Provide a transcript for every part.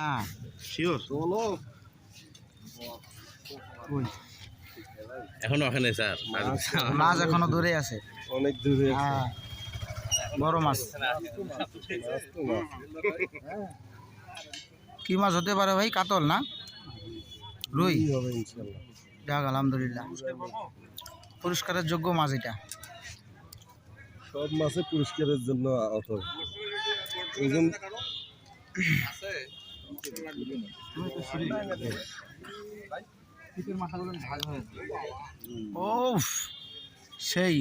হ্যাঁ শিওর চলো এখনও ওখানে স্যার। মাছ এখনও দূরে আছে। অনেক দূরে আছে। হ্যাঁ। বড় মাছ। কি মাছ হতে পারে ভাই? কাতল না? রুই? কি হবে ইনশাল্লাহ যাক আলহামদুলিল্লাহ। পুরস্কারের যোগ্য মাছ এটা। সব মাছে পুরস্কারের জন্য আহত। ওজন ও সেই।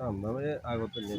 আমরা আগত নেই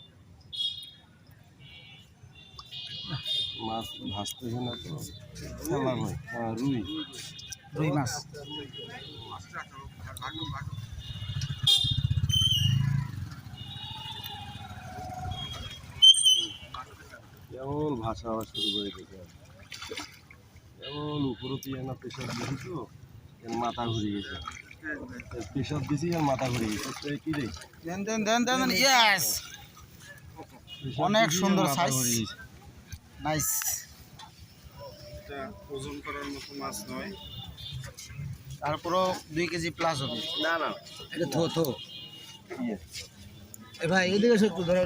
মাছ ভাসতেছে না তো খেলা হয় হ্যাঁ রুই রুই মাছ কেমন ভাষা আবার শুরু করে দিতে কেমন উপরে দিয়ে না প্রেশার দিছি তো এর মাথা ঘুরে গেছে প্রেশার দিছি আর মাথা ঘুরে গেছে কি রে দেন দেন দেন দেন অনেক সুন্দর মাথা size। এটা নাইস ওজন করার মতো মাছ নয়। তারপরও দুই কেজি প্লাস হবে। না না। এটা থো থো ইয়ে। এ ভাই এদিকে একটু ধরো